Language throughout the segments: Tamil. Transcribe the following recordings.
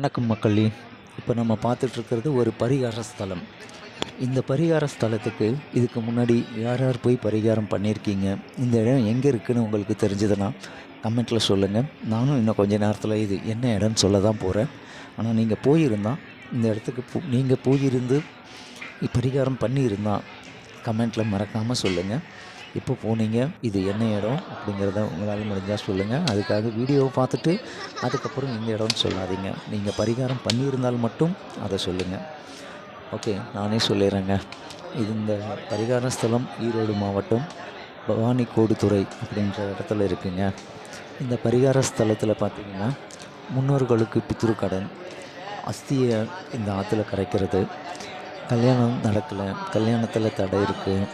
வணக்கம் மக்களே. இப்போ நம்ம பார்த்துட்ருக்கிறது ஒரு பரிகார ஸ்தலம். இந்த பரிகார ஸ்தலத்துக்கு இதுக்கு முன்னாடி யார் யார் போய் பரிகாரம் பண்ணியிருக்கீங்க? இந்த இடம் எங்கே இருக்குதுன்னு உங்களுக்கு தெரிஞ்சதுன்னா கமெண்ட்டில் சொல்லுங்கள் நானும் இன்னும் கொஞ்ச நேரத்தில் இது என்ன இடம்னு சொல்ல தான் போகிறேன் ஆனால் நீங்கள் போயிருந்தால் இந்த இடத்துக்கு போ நீங்கள் போயிருந்து பரிகாரம் பண்ணியிருந்தால் கமெண்ட்டில் மறக்காமல் சொல்லுங்கள் இப்போ போனீங்க? இது என்ன இடம்? அப்படிங்கிறத உங்களால் முடிஞ்சால் சொல்லுங்கள் அதுக்காக வீடியோவை பார்த்துட்டு அதுக்கப்புறம் இந்த இடம்னு சொல்லாதீங்க. நீங்கள் பரிகாரம் பண்ணியிருந்தால் மட்டும் அதை சொல்லுங்கள் ஓகே நானே சொல்லிடுறேங்க. இது இந்த பரிகார ஸ்தலம் ஈரோடு மாவட்டம் பவானி கோடுதுறை அப்படின்ற இடத்துல இருக்குங்க. இந்த பரிகார ஸ்தலத்தில் பார்த்தீங்கன்னா முன்னோர்களுக்கு பித்ரு கடன் அஸ்தியை இந்த ஆற்றுல கரைக்கிறது. கல்யாணம் நடக்கலை. கல்யாணத்தில் தடை இருக்குது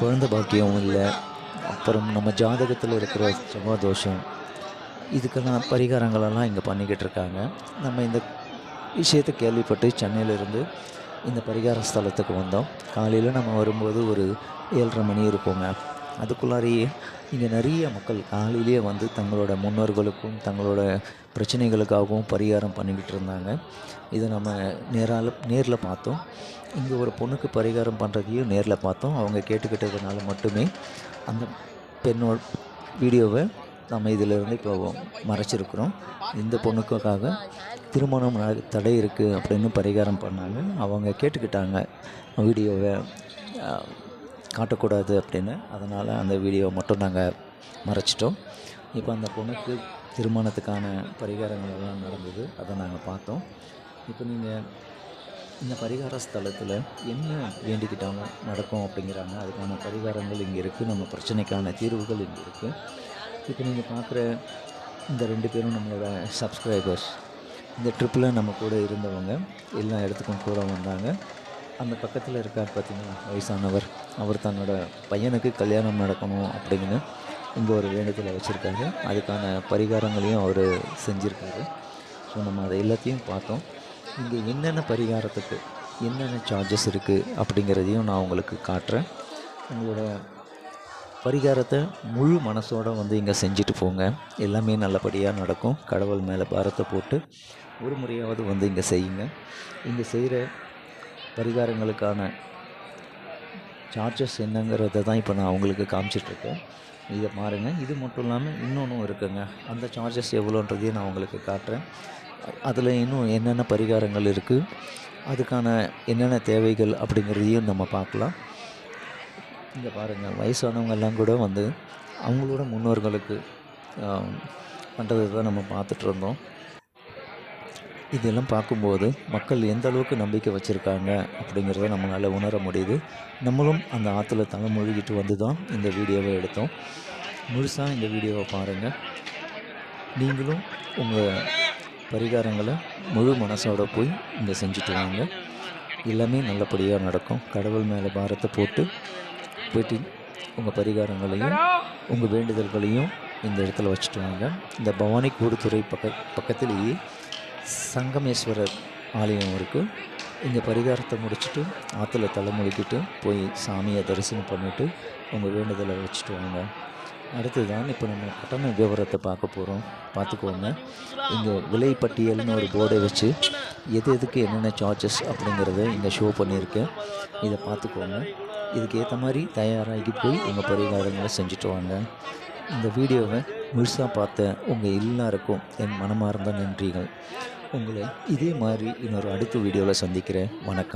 குழந்த பாக்கியம் இல்லை. அப்புறம் நம்ம ஜாதகத்தில் இருக்கிற செவ்வாய் தோஷம். இதுக்கெல்லாம் பரிகாரங்களெல்லாம் இங்கே பண்ணிக்கிட்டு இருக்காங்க. நம்ம இந்த விஷயத்தை கேள்விப்பட்டு சென்னையிலேருந்து இந்த பரிகார ஸ்தலத்துக்கு வந்தோம். காலையில் நம்ம வரும்போது ஒரு ஏழரை மணி இருப்போங்க. அதுக்குள்ளாரையே இங்கே நிறைய மக்கள் காலையிலேயே வந்து தங்களோட முன்னோர்களுக்கும் தங்களோட பிரச்சனைகளுக்காகவும் பரிகாரம் பண்ணிக்கிட்டு இருந்தாங்க. இதை நம்ம நேரால் நேரில் பார்த்தோம். இங்கே ஒரு பொண்ணுக்கு பரிகாரம் பண்ணுறதையும் நேரில் பார்த்தோம். அவங்க கேட்டுக்கிட்டதுனால மட்டுமே அந்த பெண்ணோட வீடியோவை நம்ம இதிலிருந்து இப்போ மறைச்சிருக்கிறோம். இந்த பொண்ணுக்காக திருமணம் தடை இருக்குது அப்படின்னு பரிகாரம் பண்ணாங்க. அவங்க கேட்டுக்கிட்டாங்க வீடியோவை. காட்டக்கூடாது அப்படின்னு. அதனால் அந்த வீடியோவை மட்டும் நாங்கள் மறைச்சிட்டோம். இப்போ அந்த பொண்ணுக்கு திருமணத்துக்கான பரிகாரங்கள் எல்லாம் நடந்தது. அதை நாங்கள் பார்த்தோம். இப்போ நீங்கள் இந்த பரிகார ஸ்தலத்தில் என்ன வேண்டிக்கிட்டாலும் நடக்கும் அப்படிங்கிறாங்க. அதுக்கான பரிகாரங்கள் இங்கே இருக்குது நம்ம பிரச்சனைக்கான தீர்வுகள் இங்கே இருக்குது இப்போ நீங்கள் பார்க்குற இந்த ரெண்டு பேரும் நம்மளோட சப்ஸ்கிரைபர்ஸ் இந்த ட்ரிப்பில் நம்ம கூட இருந்தவங்க எல்லா இடத்துக்கும் கூட வந்தாங்க. அந்த பக்கத்தில் இருக்கார் பார்த்தீங்கன்னா வயசானவர். அவர் தன்னோட பையனுக்கு கல்யாணம் நடக்கணும் அப்படின்னு ரொம்ப ஒரு வேண்டுதலை வச்சுருக்காரு. அதுக்கான பரிகாரங்களையும் அவர் செஞ்சுருக்காரு. ஸோ நம்ம அதை எல்லாத்தையும் பார்த்தோம். இங்கே என்னென்ன பரிகாரத்துக்கு என்னென்ன சார்ஜஸ் இருக்குது அப்படிங்கிறதையும் நான் உங்களுக்கு காட்டுறேன். உங்களோட பரிகாரத்தை முழு மனசோட வந்து இங்கே செஞ்சுட்டு போங்க. எல்லாமே நல்லபடியாக நடக்கும். கடவுள் மேலே பாரத்தை போட்டு ஒரு முறையாவது வந்து இங்கே செய்யுங்க. இங்கே செய்கிற பரிகாரங்களுக்கான சார்ஜஸ் என்னங்கிறத தான் இப்போ நான் அவங்களுக்கு காமிச்சிட்ருக்கேன். இதை பாருங்கள் இது மட்டும் இல்லாமல் இன்னொன்றும் இருக்குங்க. அந்த சார்ஜஸ் எவ்வளோன்றதையும் நான் உங்களுக்கு காட்டுறேன். அதில் இன்னும் என்னென்ன பரிகாரங்கள் இருக்குது அதுக்கான என்னென்ன தேவைகள் அப்படிங்கிறதையும் நம்ம பார்க்கலாம். இங்கே பாருங்கள் வயசானவங்கெல்லாம் கூட வந்து அவங்களோட முன்னோர்களுக்கு பண்ணுறது தான் நம்ம பார்த்துட்டு இருந்தோம். இதெல்லாம் பார்க்கும்போது மக்கள் எந்த அளவுக்கு நம்பிக்கை வச்சுருக்காங்க அப்படிங்கிறத நம்மளால் உணர முடியுது. நம்மளும் அந்த ஆற்றுல தலை மூழ்கிட்டு வந்து தான் இந்த வீடியோவை எடுத்தோம். முழுசாக இந்த வீடியோவை பாருங்கள் நீங்களும் உங்கள் பரிகாரங்களை முழு மனசோட போய் இங்கே செஞ்சுட்டு வாங்க. எல்லாமே நல்லபடியாக நடக்கும். கடவுள் மேலே பாரத்தை போட்டு போயிட்டு உங்கள் பரிகாரங்களையும் உங்கள் வேண்டுதல்களையும் இந்த இடத்துல வச்சுட்டு வாங்க. இந்த பவானி கூடுதுறை பக்க பக்கத்திலேயே சங்கமேஸ்வரர் ஆலயம் இருக்குது இங்கே பரிகாரத்தை முடிச்சுட்டு ஆற்றுல தலை முழுக்கிட்டு போய் சாமியை தரிசனம் பண்ணிவிட்டு உங்கள் வேண்டுதலை வச்சுட்டு வாங்க. அடுத்து தான் இப்போ நம்ம கட்டண விவரத்தை பார்க்க போகிறோம் பார்த்துக்கோங்க. இங்கே விலை பட்டியல்னு ஒரு போர்டை வச்சு எது எதுக்கு என்னென்ன சார்ஜஸ் அப்படிங்கிறத இங்கே ஷோ பண்ணியிருக்கேன். இதை பார்த்துக்கோங்க. இதுக்கு ஏற்ற மாதிரி தயாராகி போய் உங்கள் பரிகாரங்களை செஞ்சுட்டு வாங்க. இந்த வீடியோவை முழுசாக பார்த்த உங்கள் எல்லாருக்கும் என் மனமார்ந்த நன்றிகள். உங்களை இதே மாதிரி இன்னொரு அடுத்த வீடியோவில் சந்திக்கிறேன். வணக்கம்.